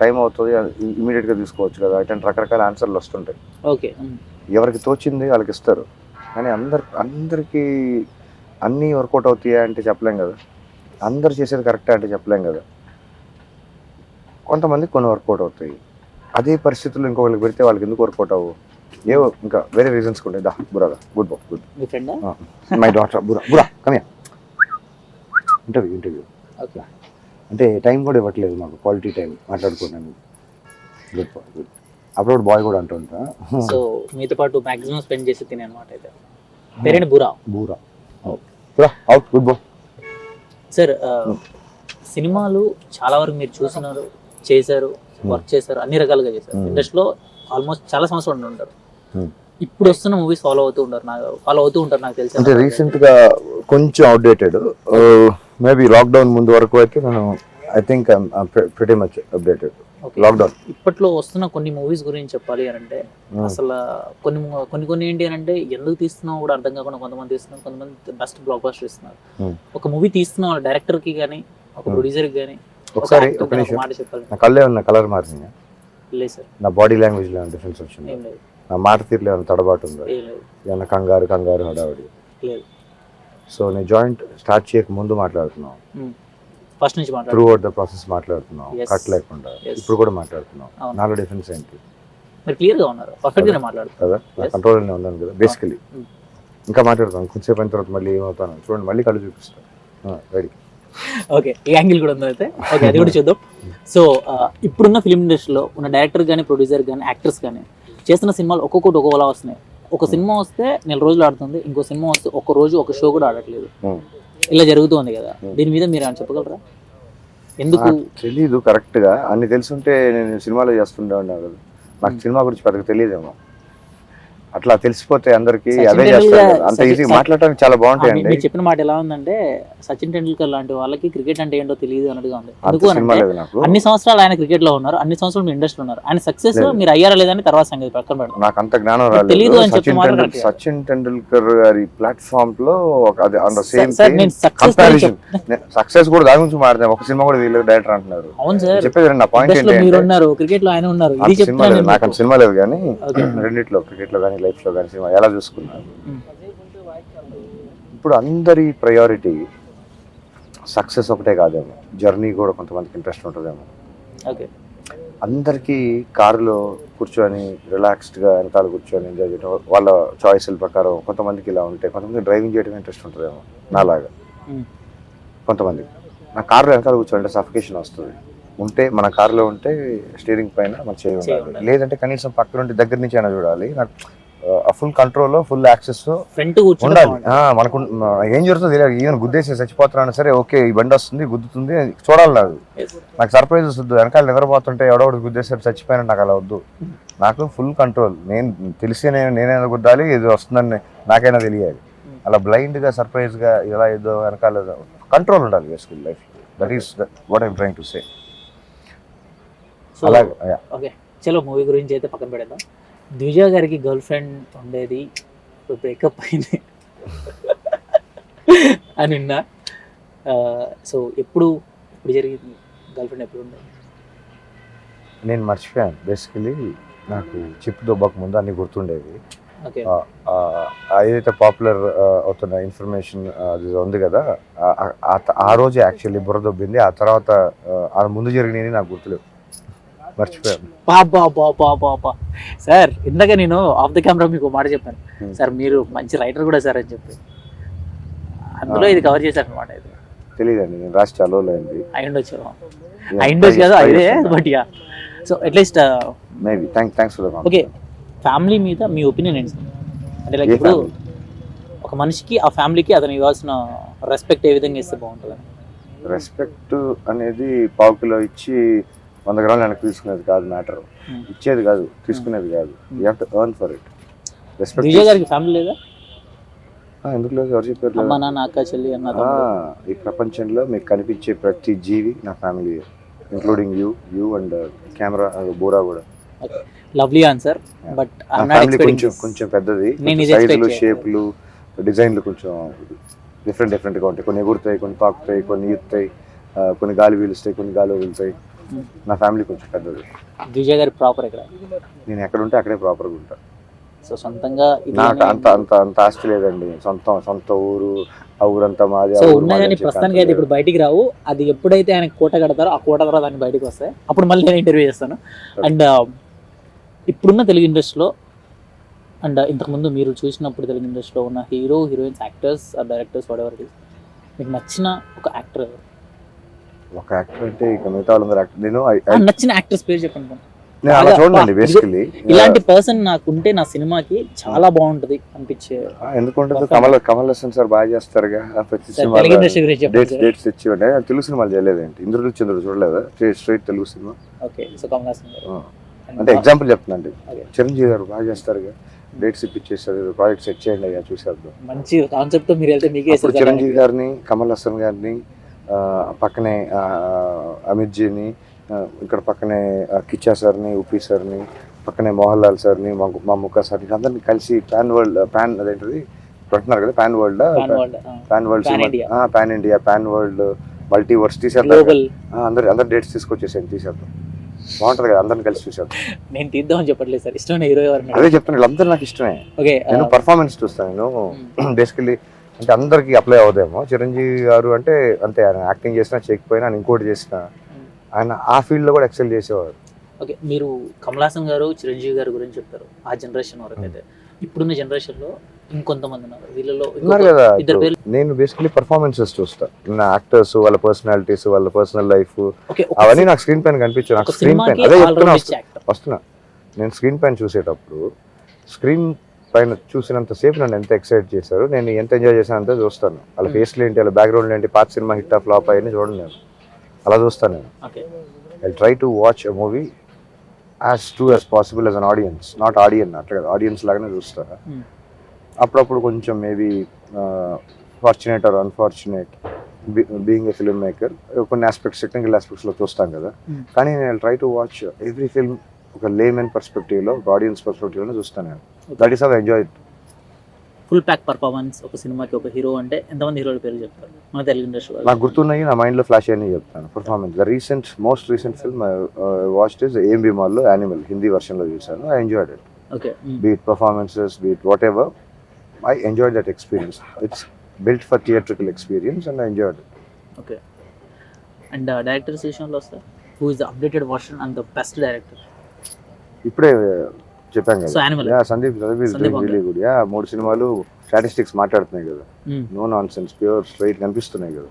టైం అవుతుంది ఇమీడియట్గా తీసుకోవచ్చు కదా. ఇట్లాంటి రకరకాల ఆన్సర్లు వస్తుంటాయి. ఓకే ఎవరికి తోచింది వాళ్ళకి ఇస్తారు. కానీ అందరు అందరికి అన్నీ వర్కౌట్ అవుతాయా అంటే చెప్పలేం కదా. అందరు చేసేది కరెక్టే అంటే చెప్పలేం కదా. కొంతమంది కొన్ని వర్కౌట్ అవుతాయి. అదే పరిస్థితుల్లో ఇంకొకరికి పెడితే వాళ్ళకి ఎందుకు వర్కౌట్ అవ్వు? ఏవో ఇంకా వేరే రీజన్స్ ఉంటాయి. దా బురాదా గుడ్ బా గుడ్. మీ డాటర్ బురా బురా కమియా ఇంటర్వ్యూ ఇంటర్వ్యూ. అంటే టైం కూడా ఇవ్వట్లేదు మాకు క్వాలిటీ టైం మాట్లాడుకోవడానికి. Good good. అప్పుడు బాయ్ కూడా అంటుంటా సో మీతో పాటు మాక్సిమం స్పెండ్ చేసి తినే అనమాట అయితే. పేరేంటి? బురా బూరా బురా అవుట్ గుడ్ బో సార్ సినిమాలు చాలా వరకు మీరు చూసినారు చేశారు వర్క్ చేశారు అన్ని రకాలుగా చేశారు. ఇండస్ట్రీలో ఆల్మోస్ట్ చాలా సంవత్సరాలు ఉంటారు. ఇప్పుడు వస్తున్న మూవీస్ ఫాలో అవుతూ ఉంటారు నాకు ఫాలో అవుతూ ఉంటారు నాకు తెలిసి అంటే రీసెంట్గా కొంచెం అవుడేటెడ్ మేబీ లాక్డౌన్ ముందు వరకు అయితే నేను I think pretty much updated. Lockdown ఇప్పట్లో వస్తున్న కొన్ని మూవీస్ గురించి చెప్పాలి అని అంటే అసలు కొన్ని కొన్ని కొన్ని ఏంటి అని అంటే ఎందుకు తీస్తున్నావు కూడా అర్థం కాకుండా కొంతమంది తీస్తున్నారు కొంతమంది బెస్ట్ బ్లాక్ బస్టర్ ఇస్తున్నారు. Hmm. ఒక మూవీ తీస్తున్న డైరెక్టర్కి కానీ ఒక Hmm. ప్రొడ్యూసర్కి కానీ ఒకసారి ఒక నిమిషం. మాట చెప్పాలి. నా కళ్ళే ఉన్న కలర్ మారింది లేదు సార్. నా బాడీ లాంగ్వేజ్లో డిఫరెన్స్ వచ్చింది? నా మాట తీరులో ఏమైనా తడబాటు ఉందా? ఏమైనా కంగారు కంగారు హడావిడి? లేదు. సో నేను జాయింట్ స్టార్ట్ చేయక ముందు మాట్లాడుతున్నాం ఫస్ట్ నుంచి త్రూ అవుట్ ద ప్రాసెస్ మాట్లాడుతున్నాం. కట్ లేకుండా. ఇప్పుడు కూడా మాట్లాడుతున్నాం అవును. నాలో డిఫరెన్స్ ఏంటి? మీరు క్లియర్గా ఉన్నారు. పర్ఫెక్ట్ గానే మాట్లాడుతారు కదా నా Yes. కంట్రోల్లోనే ఉన్నాను కదా బేసికలీ. ఇంకా మాట్లాడతాను కొంచెంసేపు అయిన తర్వాత మళ్ళీ ఏమవుతాను చూడండి. మళ్ళీ కళ్ళు చూపిస్తాను రెడీ ఓకే ఈ యాంగిల్ కూడా ఉంది అయితే? ఓకే అది కూడా చూద్దాం. సో ఇప్పుడున్న ఫిల్మ్ ఇండస్ట్రీలో ఉన్న డైరెక్టర్ కానీ ప్రొడ్యూసర్ కానీ యాక్టర్స్ కానీ చేస్తున్న సినిమాలు ఒక్కొక్కటి ఒక్కోలా వస్తున్నాయి. ఒక సినిమా వస్తే నెల రోజులు ఆడుతుంది. ఇంకో సినిమా వస్తే ఒక రోజు ఒక షో కూడా ఆడట్లేదు. ఇలా జరుగుతుంది కదా. దీని మీద మీరు ఏమైనా చెప్పగలరా? ఎందుకు? తెలీదు కరెక్ట్గా. అన్ని తెలుసుంటే నేను సినిమాలో చేస్తుండే ఉన్నా కదా. నాకు సినిమా గురించి పెద్దగా తెలియదేమో. అట్లా తెలిసిపోతే అందరికి అదే చేస్తారు. అంత ఈజీ మాట్లాడటానికి చాలా బాగుంటాయండి మీరు చెప్పిన మాట ఎలా ఉందంటే సచిన్ టెండూల్కర్ లాంటి వాళ్ళకి క్రికెట్ అంటే ఏంటో తెలియదు అన్నట్టుగా ఉంది. ఎందుకు అన్ని సంవత్సరాలు ఆయన క్రికెట్లో ఉన్నారు అన్ని సంవత్సరాలు మీ ఇండస్ట్రీలో ఉన్నారు. ఆయన సక్సెస్. మీరు అయ్యారా లేదని తర్వాత సంగతి పక్కన పెడతాం నాకు అంత జ్ఞానం రాలేదు. సచిన్ టెండూల్కర్ గారి ప్లాట్ఫామ్లో ఒక అది on the same success comparison success కూడా దాని గురించి మాట్లాడతాను ఒక సినిమా కూడా వీళ్ళు డైరెక్టర్ అంటున్నారు. అవును సార్. చెప్పేది నా పాయింట్ ఇండస్ట్రీలో ఏంటి మీరు ఉన్నారు క్రికెట్లో ఆయన ఉన్నారు. నాకు సినిమా లేదు కానీ. రెండిట్లో క్రికెట్లో కానీ లైఫ్లో కానీ సినిమా ఎలా చూసుకున్నారు. ఇప్పుడు అందరి ప్రయారిటీ సక్సెస్ ఒకటే కాదేమో. జర్నీ కూడా కొంతమందికి ఇంట్రెస్ట్ ఉంటుందేమో. ఓకే. అందరికీ కారులో కూర్చొని రిలాక్స్డ్గా వెనకాల కూర్చొని ఎంజాయ్ చేయడం వాళ్ళ చాయిస్ల ప్రకారం కొంతమందికి ఇలా ఉంటాయి కొంతమంది డ్రైవింగ్ చేయడం ఇంట్రెస్ట్ ఉంటుందేమో నాలాగా. కొంతమంది నా కారులో వెనకాల కూర్చోంటే సఫికేషన్ వస్తుంది. ఉంటే మన కారులో ఉంటే స్టీరింగ్ పైన మన చేయి చేయి ఉండాలి. ఉండాలి. లేదంటే కనీసం పక్కన ఉంటే దగ్గర నుంచి అయినా చూడాలి. నాకు ఫుల్ కంట్రోల్లో ఫుల్ యాక్సెస్ ఉండాలి. మనకు ఏం జరుగుతుందో తెలియదు. ఈవెన్ గుద్దేసి చచ్చిపోతున్నాను సరే ఓకే ఈ బండి వస్తుంది గుద్దుతుంది చూడాలి నాకు. నాకు సర్ప్రైజ్ వస్తుంది. వెనకాల నిద్రపోతుంటే ఎవడో ఒకటి గుద్దేసాడు చచ్చిపోయినా నాకు అలా వద్దు. నాకు ఫుల్ కంట్రోల్ నేను తెలిసి నేను నేనైనా గుద్దాలి ఇది వస్తుందని నాకైనా తెలియాలి. అలా బ్లైండ్గా సర్ప్రైజ్గా ఇలా ఏదో వెనకాల కంట్రోల్ ఉండాలి basic life that is what I'm trying to say అలాగే చలో మూవీ గురించి అయితే పక్కన పెడదాం. ద్విజ గారికి గర్ల్ ఫ్రెండ్ ఉండేది ఇప్పుడు బ్రేకప్ అయింది అని విన్నా సో ఎప్పుడు ఎప్పుడు జరిగింది? గర్ల్ ఫ్రెండ్ ఎప్పుడు ఉండేది? నేను మర్చిపోయాను. బేసికలీ నాకు చిప్ దొబ్బక ముందు అన్ని గుర్తుండేవి. ఏదైతే పాపులర్ అవుతున్న ఇన్ఫర్మేషన్ అది ఉంది కదా ఆ- రోజే యాక్చువల్లీ బుర్ర దొబ్బింది. ఆ తర్వాత ఆ, ఆ ముందు జరిగినవి నాకు గుర్తులేవు. మర్చిపోయాను బాబా బాబా బాబా సార్ ఇందాక నేను ఆఫ్ ద కెమెరా మీకు మాట చెప్పాను. సార్ మీరు మంచి రైటర్ కూడా సార్ అని చెప్పి. అందులో ఇది కవర్ చేశారు అనమాట ఇది. తెలియదండి నేను రాసి చదవలేండి అయి ఉండొచ్చు. అయి ఉండొచ్చు కదా ఇదే but yeah so at least maybe thank thanks for okay family మీద మీ ఒపీనియన్ ఏంటి? అంటే లైక్ ఇప్పుడు? ఒక మనిషికి ఆ ఫ్యామిలీకి అతను ఇవ్వాల్సిన రెస్పెక్ట్ ఏ విధంగా ఇస్తే బాగుంటుంది రెస్పెక్ట్ అనేది పావు కిలో ఇచ్చి వంద గ్రాములు వెనక్కి తీసుకునేది కాదు మ్యాటర్. Hmm. ఇచ్చేది కాదు తీసుకునేది కాదు. You have to earn for it respect Vijay garu family లేదా? ఎందుకు లేదు? ఎవరు చెప్పారు అమ్మ లేదు? నాన్న అక్క చెల్లి అన్న ఈ ప్రపంచంలో మీకు కనిపించే ప్రతి జీవి నా family including you you and camera Bora కూడా. లవ్లీ ఆన్సర్ బట్ కొంచెం కొంచెం పెద్దది. సైజులు. షేప్లు డిజైన్లు కొంచెం డిఫరెంట్ డిఫరెంట్గా ఉంటాయి. కొన్ని ఎగురుతాయి కొన్ని పాకుతాయి కొన్ని ఈత్తాయి కొన్ని గాలి వీలుస్తాయి కొన్ని గాలి వదులుతాయి. Hmm. నా ఫ్యామిలీ కొంచెం పెద్దది. విజయ్ గారి ప్రాపర్ ఇక్కడ? నేను ఎక్కడ ఉంటే అక్కడే ప్రాపర్గా ఉంటా. సో సొంతంగా నాకు అంత అంత అంత ఆస్తి లేదండి. సొంత సొంత ఊరు ఆ ఊరంతా మాది సో ఊరు ఉన్నా మాది కానీ అని చెప్పి ప్రస్తుతానికి అయితే ఇప్పుడు బయటికి రావు. అది ఎప్పుడైతే ఆయన కోట కడతారో ఆ కోట తర్వాత ఆయన బయటకు వస్తాయి. అప్పుడు మళ్ళీ నేను ఇంటర్వ్యూ చేస్తాను. అండ్ ఇప్పుడున్న తెలుగు ఇండస్ట్రీలో అండ్ ఇంతకుముందు మీరు చూసినప్పుడు తెలుగు ఇండస్ట్రీలో ఉన్న hero heroines actors directors whatever it మీకు నచ్చిన ఒక యాక్టర్ ఒక యాక్టర్ అంటే ఇక మిగతా వాళ్ళందరూ యాక్టర్ నేను I- I- నచ్చిన యాక్టర్స్ పేరు చెప్పండి. నేను అలా చూడండి బేసికలీ ఇలాంటి పర్సన్ నాకు ఉంటే నా సినిమాకి చాలా బాగుంటది అనిపించే ఎందుకుంటుంది? కమల్ కమల్ హాసన్ సార్ బాగా చేస్తారుగా. ఆ ప్రతి సార్, తెలుగు ఇండస్ట్రీ సినిమా గురించి చెప్పండి డేట్స్ డేట్స్ తెచ్చి ఉండే తెలుగు సినిమాలు చేయలేదేంటి ఇంద్రుడు చంద్రుడు చూడలేదా? Straight straight Telugu cinema. Okay so Kamal Haasan garu. ఆ. And అంటే ఎగ్జాంపుల్ చెప్తున్నాండి Okay. చిరంజీవి గారు బాగా చేస్తారుగా. డేట్స్ ఇప్పించేస్తారు ప్రాజెక్ట్ సెట్ చేయండి అయ్యా చూసేద్దాం మంచి కాన్సెప్ట్తో మీరు వెళ్తే మీకే అప్పుడు చిరంజీవి గారిని కమల్ హాసన్ గారిని పక్కనే ఆ, అమిత్ జీని ఆ, ఇక్కడ పక్కనే కిచ్చా సార్ని ఉపి సార్ని పక్కనే మోహన్ లాల్ సార్ని మా మా ముక్క సార్ని అందరిని కలిసి పాన్ వరల్డ్ పాన్ అదేంటిది? పెడుతున్నారు కదా pan world pan world. Pan India. Pan world multiverse తీసేద్దాం అందరు అందరు డేట్స్ తీసుకొచ్చేసాను తీసేద్దాం. బాగుంటది కదా అందరిని కలిసి చూసేద్దాం. నేను తీద్దామని చెప్పట్లేదు సార్ ఇష్టమైన హీరో ఎవరు అదే చెప్తాను వీళ్ళందరూ నాకు ఇష్టమే. నేను పర్ఫార్మెన్స్ చూస్తాను నేను. బేసికలీ అంటే అందరికి అప్లై అవుదేమో. చిరంజీవి గారు అంటే అంతే ఆయన యాక్టింగ్ చేసినా చేయకపోయినా ఆయన ఇంకోటి చేసినా ఆయన ఆ ఫీల్డ్లో కూడా ఎక్సెల్ చేసేవారు. ఓకే మీరు కమల్ హాసన్ గారు చిరంజీవి గారు గురించి చెప్తారు ఆ జనరేషన్ వరకు అయితే. ఇప్పుడున్న జనరేషన్లో ఇంకొంతమంది ఉన్నారు. వీళ్ళలో ఉన్నారు కదా ఇద్దరు ఇప్పుడు పేర్లు నేను బేసికలీ పర్ఫార్మెన్సెస్ చూస్తా. నా యాక్టర్స్ వాళ్ళ పర్సనాలిటీస్ వాళ్ళ పర్సనల్ లైఫ్ అవన్నీ నాకు స్క్రీన్ పైన కనిపించాయి ఒక నాకు స్క్రీన్ పైన అదే చెప్తున్నా వస్తున్నా. నేను స్క్రీన్ పైన చూసేటప్పుడు స్క్రీన్ పైన చూసినంత సేపు నన్ను ఎంత ఎక్సైట్ చేశారు నేను ఎంత ఎంజాయ్ చేశానంత చూస్తాను వాళ్ళ Hmm. ఫేస్లు ఏంటి వాళ్ళ బ్యాక్గ్రౌండ్ ఏంటి పాత సినిమా హిట్ ఆఫ్ ఫ్లాప్ అయ్యి చూడండి నేను అలా చూస్తాను నేను I try to watch a movie as true as possible as an audience not audience అట్లా కదా ఆడియన్స్ లాగానే చూస్తా Hmm. అప్పుడప్పుడు కొంచెం maybe fortunate or unfortunate being a filmmaker కొన్ని ఆస్పెక్ట్స్ టెక్నికల్ ఆస్పెక్ట్స్లో చూస్తాం కదా Hmm. కానీ నేను try to watch every film ఒక లేమెన్ పర్స్పెక్టివ్లో ఒక ఆడియన్స్ పర్స్పెక్టివ్లో చూస్తాను నేను. That is how enjoy full pack performance ఒక సినిమాకి ఒక హీరో అంటే ఎంతమంది హీరోల పేర్లు చెప్తారు? మన తెలుగు ఇండస్ట్రీ నాకు గుర్తున్నాయి నా మైండ్లో ఫ్లాష్ అని చెప్తాను. Performance the recent most recent film watched is ఏం మాల్లో యానిమల్ హిందీ వర్షన్లో చూశాను. I enjoyed it okay performances, be it whatever, I enjoyed that experience. It's built for theatrical experience and I enjoyed it. Okay and directors విషయంలో వస్తే? Who is the updated version and the best director ఇప్పుడే చెప్పాం కదా. సందీప్ సందీప్ యా మూడు సినిమాలు స్టాటిస్టిక్స్ మాట్లాడుతున్నాయి కదా. No nonsense pure straight కనిపిస్తున్నాయి కదా.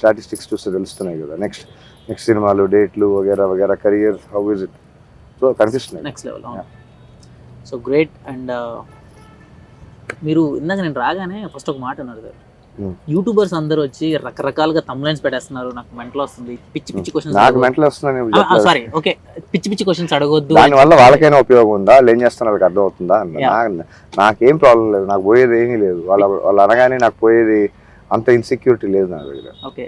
స్టాటిస్టిక్స్ చూస్తే తెలుస్తున్నాయి కదా. నెక్స్ట్ నెక్స్ట్ సినిమాలు డేట్లు వగేరా వగేరా career how is it so కనిపిస్తున్నాయి. Next level so great and మీరు ఇందాక నేను రాగానే ఫస్ట్ ఒక మాట అన్నారు. యూట్యూబర్స్ అందరూ వచ్చి రకరకాలుగా తమ్లైన్స్ పెట్టేస్తున్నారు. నాకు మెంటల్ వస్తుంది. పిచ్చి పిచ్చి క్వశ్చన్స్ నాకు మెంటల్ వస్తుందని సారీ ఓకే పిచ్చి పిచ్చి క్వశ్చన్స్ అడగొద్దు. దాని వల్ల వాళ్ళకైనా ఉపయోగం ఉందా? ఏం చేస్తున్నారు? వాళ్ళకి అర్థం అవుతుందా నాకేం ప్రాబ్లం లేదు. నాకు పోయేది ఏమీ లేదు. వాళ్ళ వాళ్ళు అనగానే నాకు పోయేది అంత ఇన్సెక్యూరిటీ లేదు నా దగ్గర. ఓకే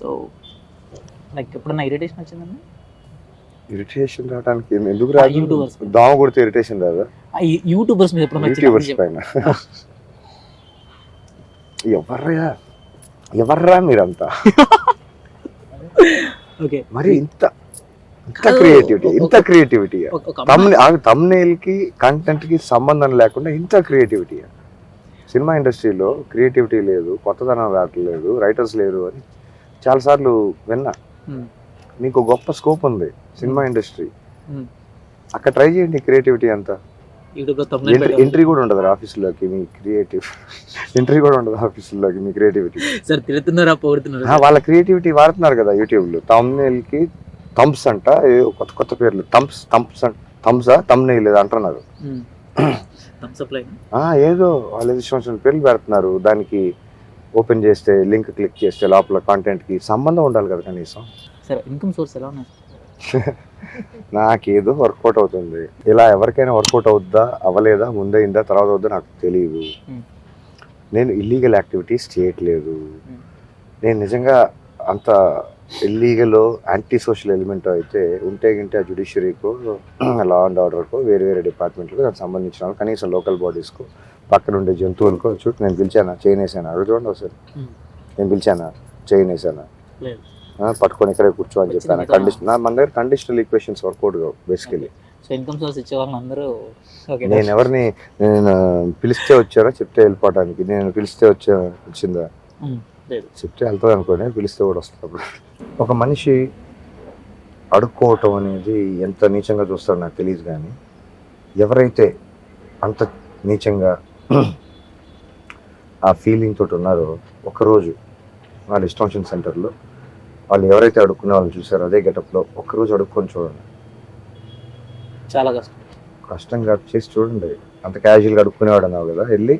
సో లైక్ ఎప్పుడన్నా ఇరిటేషన్ వచ్చిందండి ఇరిటేషన్ రావడానికి ఎందుకు రాదు. దోమ కొడితే ఇరిటేషన్ రాదా? యూట్యూబర్స్ మీద ఎప్పుడన్నా యూట్యూబర్స్ పైన. ఎవర్రా ఎవర్రా మీరంతా ఓకే మరి ఇంత ఇంత క్రియేటివిటీ ఇంత క్రియేటివిటీ తమ్నేల్కి కంటెంట్కి సంబంధం లేకుండా ఇంత క్రియేటివిటీ సినిమా ఇండస్ట్రీలో క్రియేటివిటీ లేదు కొత్తదనం రావట్లేదు రైటర్స్ లేరు అని చాలాసార్లు విన్నా. Hmm. మీకు గొప్ప స్కోప్ ఉంది సినిమా ఇండస్ట్రీ Hmm. అక్కడ ట్రై చేయండి క్రియేటివిటీ అంతా. ఎంట్రీ కూడా ఉండదు ఆఫీసులోకి మీ క్రియేటివ్ ఎంట్రీ కూడా ఉండదు ఆఫీసులోకి మీ క్రియేటివిటీ సార్ తిడుతున్నారా పొగుడుతున్నారా? వాళ్ళ క్రియేటివిటీ వాడుతున్నారు కదా యూట్యూబ్లో. కి థమ్స్ అంట కొత్త కొత్త పేర్లు. థమ్స్ థమ్స్ థమ్సా తమ్నేల్ అంటున్నారు. ఏదో వాళ్ళు సంవత్సరం పేర్లు పెడుతున్నారు. దానికి ఓపెన్ చేస్తే లింక్ క్లిక్ చేస్తే లోపల కంటెంట్కి సంబంధం ఉండాలి కదా కనీసం. సరే ఇన్కమ్ సోర్స్ ఎలా ఉన్నాయి? నాకేదో వర్కౌట్ అవుతుంది. ఇలా ఎవరికైనా వర్కౌట్ అవుద్దా అవ్వలేదా ముందైందా తర్వాత అవుద్దా నాకు తెలియదు. నేను ఇల్లీగల్ యాక్టివిటీస్ చేయట్లేదు. నేను నిజంగా అంత ఇల్లీగల్ యాంటీ సోషల్ ఎలిమెంట్ అయితే ఉంటే గింటే ఆ జుడిషియరీకో లా అండ్ ఆర్డర్కో వేరే వేరే డిపార్ట్మెంట్లకు దానికి సంబంధించిన వాళ్ళు కనీసం లోకల్ బాడీస్కు పక్కన ఉండే జంతువులకో చూడు నేను పిలిచానా చైన్ వేసాను అడుగు చూడండి ఒకసారి Hmm. నేను పిలిచానా? చైన్ వేసానా పట్టుకొని ఇక్కడే కూర్చో అని చెప్పాను. కండిషన్ మన దగ్గర conditional equations workout basically so income source ఇచ్చే వాళ్ళని అందరూ ఓకే నేను ఎవరిని నేను పిలిస్తే వచ్చారా చెప్తే వెళ్ళిపోవడానికి నేను పిలిస్తే వచ్చా వచ్చిందా? చెప్తే వెళ్తుంది అనుకోండి పిలిస్తే కూడా వస్తుంది ఒక మనిషి అడుక్కోవటం అనేది ఎంత నీచంగా చూస్తారో నాకు తెలియదు కానీ ఎవరైతే అంత నీచంగా ఆ ఫీలింగ్ తోటి ఉన్నారో ఒకరోజు వాళ్ళ ఇస్టాన్షన్ సెంటర్లో వాళ్ళు ఎవరైతే అడుక్కునే వాళ్ళని చూసారో అదే గెటప్లో ఒక్కరోజు అడుక్కొని చూడండి. చాలా కష్టం. కష్టంగా చేసి చూడండి. అంత క్యాజువల్గా అడుక్కునేవాడు అన్నావు కదా వెళ్ళి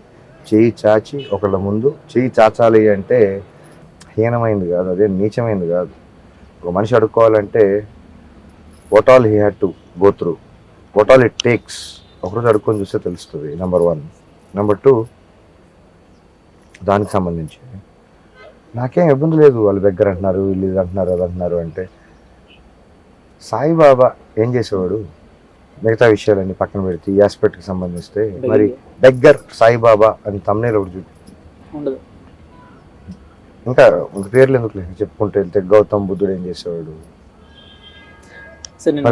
చెయ్యి చాచి ఒకళ్ళ ముందు చెయ్యి చాచాలి అంటే హీనమైంది కాదు అదే నీచమైంది కాదు. ఒక మనిషి అడుక్కోవాలంటే what all he had to go through what all it takes ఒకరోజు అడుక్కొని చూస్తే తెలుస్తుంది నెంబర్ వన్ నెంబర్ టూ దానికి సంబంధించి. నాకేం ఇబ్బంది లేదు వాళ్ళ దగ్గర అంటున్నారు వీళ్ళు ఇది అంటున్నారు అది అంటున్నారు అంటే సాయిబాబా ఏం చేసేవాడు? మిగతా విషయాలన్నీ పక్కన పెడితే ఈ ఆస్పెక్ట్కి సంబంధిస్తే మరి దగ్గర్ సాయిబాబా అని తమ్నేలు ఒకటి చూపి ఇంకా ఇంక పేర్లు ఎందుకు లేదు చెప్పుకుంటే వెళ్తే గౌతమ్ బుద్ధుడు ఏం చేసేవాడు?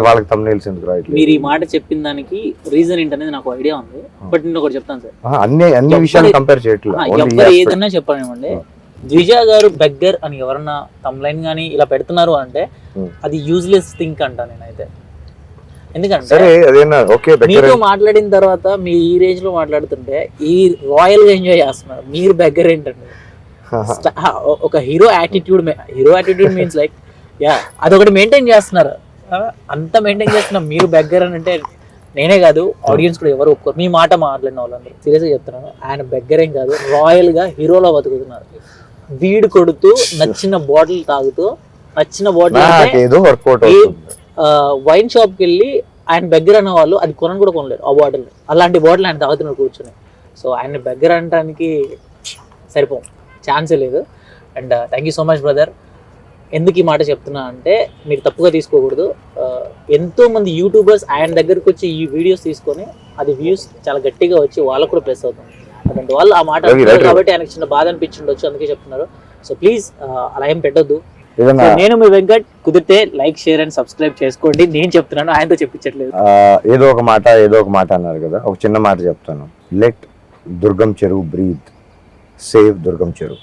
వాళ్ళకి తమ్నేల్స్ ఎందుకు రాయట్లేదు? మీరు ఈ మాట చెప్పిన దానికి రీజన్ ఏంటనేది నాకు ఐడియా ఉంది. బట్ నేను ఒకటి చెప్తాను సార్. అన్ని అన్ని విషయాలు కంపేర్ చేయట్లేదు. ఏదన్నా చెప్పనివ్వండి ద్విజ గారు బెగ్గర్ అని ఎవరన్నా తమ్లైన్ కానీ ఇలా పెడుతున్నారు అంటే. అది యూజ్లెస్ థింక్ అంట నేనైతే. ఎందుకంటే మీతో మాట్లాడిన తర్వాత మీ ఈ రేంజ్లో మాట్లాడుతుంటే ఈ రాయల్గా ఎంజాయ్ చేస్తున్నారు. మీరు బెగ్గర్ ఏంటండి? ఒక hero attitude hero attitude means like yeah అదొకటి మెయింటైన్ చేస్తున్నారు. అంత మెయింటైన్ చేస్తున్న మీరు బెగ్గర్ అని అంటే నేనే కాదు ఆడియన్స్ కూడా ఎవరు ఒప్పుకోరు. మీ మాట మాట్లాడిన వాళ్ళందరూ. సీరియస్గా చెప్తున్నాను. ఆయన బెగ్గర్ ఏం కాదు రాయల్గా హీరోలో బతుకుతున్నారు. వీడు కొడుతూ నచ్చిన బాటిల్ తాగుతూ నచ్చిన బాటిల్ నాకేదో వర్కౌట్ వైన్ షాప్కి వెళ్ళి ఆయన బెగ్గర్ అన్న వాళ్ళు అది కొనని కూడా కొనలేరు ఆ బాటిల్ అలాంటి బాటిల్ ఆయన తాగుతున్నారు కూర్చొని. సో ఆయన బెగ్గర్ అనడానికి సరిపోం ఛాన్సే లేదు. And thank you so much brother ఎందుకు ఈ మాట చెప్తున్నా అంటే మీరు తప్పుగా తీసుకోకూడదు. ఆ, ఎంతో మంది యూట్యూబర్స్ ఆయన దగ్గరకు వచ్చి ఈ వీడియోస్ తీసుకొని అది వ్యూస్ చాలా గట్టిగా వచ్చి వాళ్ళకు కూడా ప్లస్ అవుతుంది. అటువంటి వాళ్ళు ఆ మాట. కాబట్టి ఆయనకు చిన్న బాధ అనిపించిండొచ్చు అందుకే చెప్తున్నారు. సో ప్లీజ్ అలా ఏం పెట్టొద్దు. నేను మీ వెంకట్ కుదిరితే లైక్ షేర్ అండ్ సబ్స్క్రైబ్ చేసుకోండి. నేను చెప్తున్నాను ఆయనతో చెప్పించట్లేదు. ఏదో ఒక మాట ఏదో ఒక మాట అన్నారు కదా ఒక చిన్న మాట చెప్తాను. లెట్ దుర్గం చెరువు బ్రీత్ సేవ్ దుర్గం చెరువు.